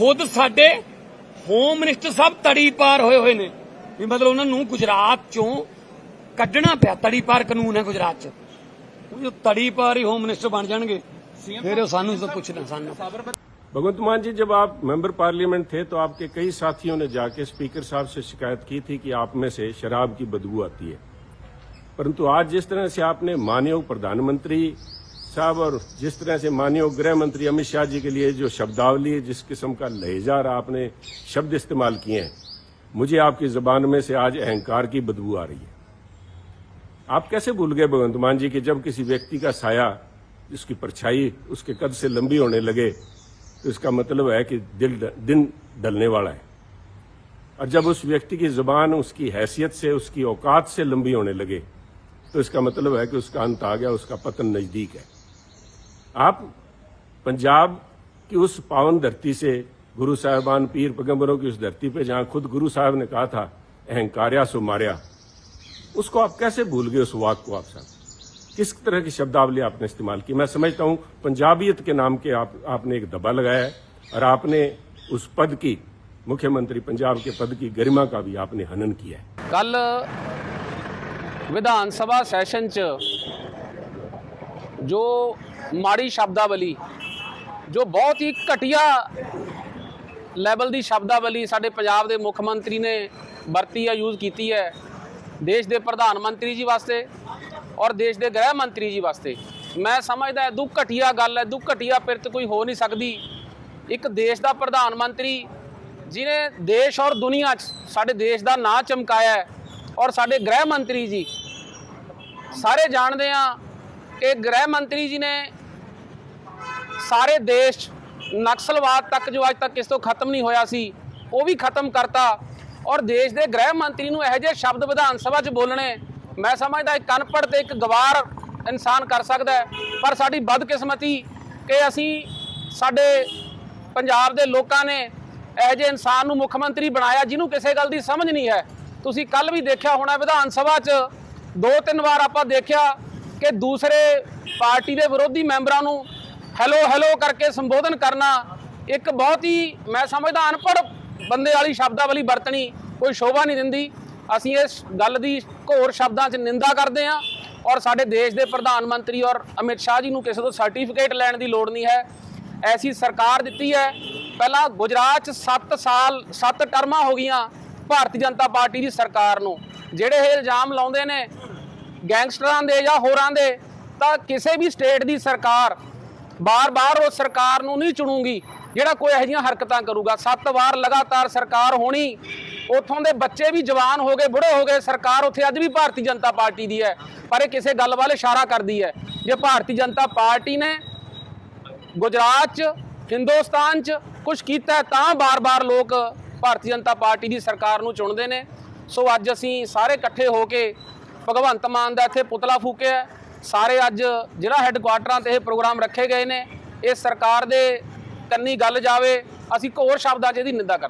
ਖੁਦ ਸਾਡੇ home minister ਸਾਹਿਬ ਤੜੀ ਪਾਰ ਹੋਏ ਹੋਏ ਨੇ ਵੀ ਮਤਲਬ ਉਹਨਾਂ ਨੂੰ ਗੁਜਰਾਤ ਚੋਂ ਕੱਢਣਾ ਪਿਆ ਤੜੀ ਪਾਰ ਕਾਨੂੰਨ ਹੈ ਗੁਜਰਾਤ 'ਚ ਉਹ ਜੋ ਤੜੀ ਪਾਰ ਹੀ ਹੋਮ ਮਿਨਿਸਟਰ ਬਣ ਜਾਣਗੇ ਫਿਰ ਉਹ ਸਾਨੂੰ ਤਾਂ ਪੁੱਛਣਾ ਸਾਨੂੰ भगवंत मान जी जब आप मेंबर पार्लियामेंट थे तो आपके कई साथियों ने जाके स्पीकर साहब से शिकायत की थी कि आप में से शराब की बदबू आती है परंतु आज जिस तरह से आपने मानयोग प्रधानमंत्री साहब और जिस तरह से मानयोग गृह मंत्री अमित शाह जी के लिए जो शब्दावली जिस किस्म का लहजा और आपने, शब्द इस्तेमाल किए हैं, मुझे आपकी जबान में से आज अहंकार की बदबू आ रही है। आप कैसे भूल गए भगवंत मान जी कि जब किसी व्यक्ति का साया, उसकी परछाई उसके कद से लंबी होने लगे तो इसका मतलब है कि दिल दिन डलने वाला है। और जब उस व्यक्ति की ज़ुबान उसकी हैसियत से, उसकी औकात से लंबी होने लगे तो इसका मतलब है कि उसका अंत आ गया, उसका पतन नज़दीक है। आप पंजाब की उस पावन धरती से गुरु साहिबान, पीर पैगम्बरों की उस धरती पे जहाँ खुद गुरु साहब ने कहा था, अहंकार्या सो मारिया। उसको आप कैसे भूल गए उस वाक को आप साहब? किस तरह की शब्दावली आपने इस्तेमाल की? मैं समझता हूँ पंजाबियत के नाम के आप, आपने एक दबा लगाया और आपने उस पद की, मुख्यमंत्री पंजाब के पद की गरिमा का भी आपने हनन किया है। कल विधानसभा सेशन च ਜੋ ਮਾੜੀ ਸ਼ਬਦਾਵਲੀ, ਜੋ ਬਹੁਤ ਹੀ ਘਟੀਆ ਲੈਵਲ ਦੀ ਸ਼ਬਦਾਵਲੀ ਸਾਡੇ ਪੰਜਾਬ ਦੇ ਮੁੱਖ ਮੰਤਰੀ ਨੇ ਵਰਤੀ ਆ ਯੂਜ਼ ਕੀਤੀ ਹੈ, ਦੇਸ਼ ਦੇ ਪ੍ਰਧਾਨ ਮੰਤਰੀ ਜੀ ਵਾਸਤੇ ਔਰ ਦੇਸ਼ ਦੇ ਗ੍ਰਹਿ ਮੰਤਰੀ ਜੀ ਵਾਸਤੇ। ਮੈਂ ਸਮਝਦਾ ਇਹ ਦੁੱਖ ਘਟੀਆ ਗੱਲ ਹੈ ਦੁੱਖ ਘਟੀਆ ਪਿਰਤ ਕੋਈ ਹੋ ਨਹੀਂ ਸਕਦੀ। ਇੱਕ ਦੇਸ਼ ਦਾ ਪ੍ਰਧਾਨ ਮੰਤਰੀ ਜਿਨੇ ਦੇਸ਼ ਔਰ ਦੁਨੀਆ 'ਚ ਸਾਡੇ ਦੇਸ਼ ਦਾ ਨਾਂ ਚਮਕਾਇਆ ਔਰ ਸਾਡੇ ਗ੍ਰਹਿ ਮੰਤਰੀ ਜੀ ਸਾਰੇ ਜਾਣਦੇ ਆ ਕਿ ਗ੍ਰਹਿ ਮੰਤਰੀ ਜੀ ਨੇ ਸਾਰੇ ਦੇਸ਼ ਨਕਸਲਵਾਦ ਤੱਕ ਜੋ ਅੱਜ ਤੱਕ ਇਸ ਤੋਂ ਖਤਮ ਨਹੀਂ ਹੋਇਆ ਸੀ, ਉਹ ਵੀ ਖਤਮ ਕਰਤਾ ਔਰ ਦੇਸ਼ ਦੇ ਗ੍ਰਹਿ ਮੰਤਰੀ ਨੂੰ ਇਹੋ ਜਿਹੇ ਸ਼ਬਦ ਵਿਧਾਨ ਸਭਾ 'ਚ ਬੋਲਣੇ, ਮੈਂ ਸਮਝਦਾ ਇੱਕ ਅਨਪੜ੍ਹ ਤੇ ਇੱਕ ਗਵਾਰ ਇਨਸਾਨ ਕਰ ਸਕਦਾ ਪਰ ਸਾਡੀ ਬਦਕਿਸਮਤੀ ਕਿ ਅਸੀਂ ਸਾਡੇ ਪੰਜਾਬ ਦੇ ਲੋਕਾਂ ਨੇ ਇਹੋ ਜਿਹੇ ਇਨਸਾਨ ਨੂੰ ਮੁੱਖ ਮੰਤਰੀ ਬਣਾਇਆ ਜਿਹਨੂੰ ਕਿਸੇ ਗੱਲ ਦੀ ਸਮਝ ਨਹੀਂ ਹੈ। ਤੁਸੀਂ ਕੱਲ ਵੀ ਦੇਖਿਆ ਹੋਣਾ ਵਿਧਾਨ ਸਭਾ 'ਚ, ਦੋ ਤਿੰਨ ਵਾਰ ਆਪਾਂ ਦੇਖਿਆ ਕਿ ਦੂਸਰੇ ਪਾਰਟੀ ਦੇ ਵਿਰੋਧੀ ਮੈਂਬਰਾਂ ਨੂੰ ਹੈਲੋ ਹੈਲੋ ਕਰਕੇ ਸੰਬੋਧਨ ਕਰਨਾ ਇੱਕ ਬਹੁਤ ਹੀ ਮੈਂ ਸਮਝਦਾ ਅਨਪੜ੍ਹ ਬੰਦੇ ਵਾਲੀ ਸ਼ਬਦਾਵਲੀ ਵਰਤਣੀ ਕੋਈ ਸ਼ੋਭਾ ਨਹੀਂ ਦਿੰਦੀ। ਅਸੀਂ ਇਸ ਗੱਲ ਦੀ ਘੋਰ ਸ਼ਬਦਾਂ 'ਚ ਨਿੰਦਾ ਕਰਦੇ ਹਾਂ ਔਰ ਸਾਡੇ ਦੇਸ਼ ਦੇ ਪ੍ਰਧਾਨ ਮੰਤਰੀ ਔਰ ਅਮਿਤ ਸ਼ਾਹ ਜੀ ਨੂੰ ਕਿਸੇ ਤੋਂ ਸਰਟੀਫਿਕੇਟ ਲੈਣ ਦੀ ਲੋੜ ਨਹੀਂ ਹੈ। ਐਸੀ ਸਰਕਾਰ ਦਿੱਤੀ ਹੈ। ਪਹਿਲਾਂ ਗੁਜਰਾਤ 'ਚ 7 ਸਾਲ 7 ਟਰਮਾਂ ਹੋ ਗਈਆਂ ਭਾਰਤੀ ਜਨਤਾ ਪਾਰਟੀ ਦੀ ਸਰਕਾਰ ਨੂੰ। ਜਿਹੜੇ ਇਹ ਇਲਜ਼ਾਮ ਲਾਉਂਦੇ ਨੇ ਗੈਂਗਸਟਰਾਂ ਦੇ ਜਾਂ ਹੋਰਾਂ ਦੇ, ਤਾਂ ਕਿਸੇ ਵੀ ਸਟੇਟ ਦੀ ਸਰਕਾਰ ਬਾਰ-ਬਾਰ ਉਸ ਸਰਕਾਰ ਨੂੰ ਨਹੀਂ ਚੁਣੂਗੀ, ਜਿਹੜਾ ਕੋਈ ਇਹੋ ਜਿਹੀਆਂ ਹਰਕਤਾਂ ਕਰੂਗਾ। ਸੱਤ ਵਾਰ ਲਗਾਤਾਰ ਸਰਕਾਰ ਹੋਣੀ, ਉਥੋਂ ਦੇ ਬੱਚੇ ਵੀ ਜਵਾਨ ਹੋ ਗਏ ਬੁੜੇ ਹੋ ਗਏ, ਸਰਕਾਰ ਉੱਥੇ ਅੱਜ ਵੀ ਭਾਰਤੀ ਜਨਤਾ ਪਾਰਟੀ ਦੀ ਹੈ, ਪਰ ਇਹ ਕਿਸੇ ਗੱਲ ਵੱਲ ਇਸ਼ਾਰਾ ਕਰਦੀ ਹੈ। ਜੇ ਭਾਰਤੀ ਜਨਤਾ ਪਾਰਟੀ ਨੇ ਗੁਜਰਾਤ 'ਚ, ਹਿੰਦੁਸਤਾਨ 'ਚ ਕੁਝ ਕੀਤਾ ਤਾਂ ਬਾਰ-ਬਾਰ ਲੋਕ ਭਾਰਤੀ ਜਨਤਾ ਪਾਰਟੀ ਦੀ ਸਰਕਾਰ ਨੂੰ ਚੁਣਦੇ ਨੇ। ਸੋ ਅੱਜ ਅਸੀਂ ਸਾਰੇ ਇਕੱਠੇ ਹੋ ਕੇ ਭਗਵੰਤ ਮਾਨ ਦਾ ਇੱਥੇ ਪੁਤਲਾ ਫੂਕਿਆ ਸਾਰੇ ਅੱਜ ਜ਼ਿਲ੍ਹਾ ਹੈੱਡਕੁਆਟਰਾਂ ਤੇ ਇਹ ਪ੍ਰੋਗਰਾਮ ਰੱਖੇ ਗਏ ਨੇ। ਇਹ ਸਰਕਾਰ ਦੇ ਕੰਨੀ ਗੱਲ ਜਾਵੇ, ਅਸੀਂ ਘੋਰ ਸ਼ਬਦਾਂ 'ਚ ਇਹਦੀ ਨਿੰਦਾ ਕਰਦੇ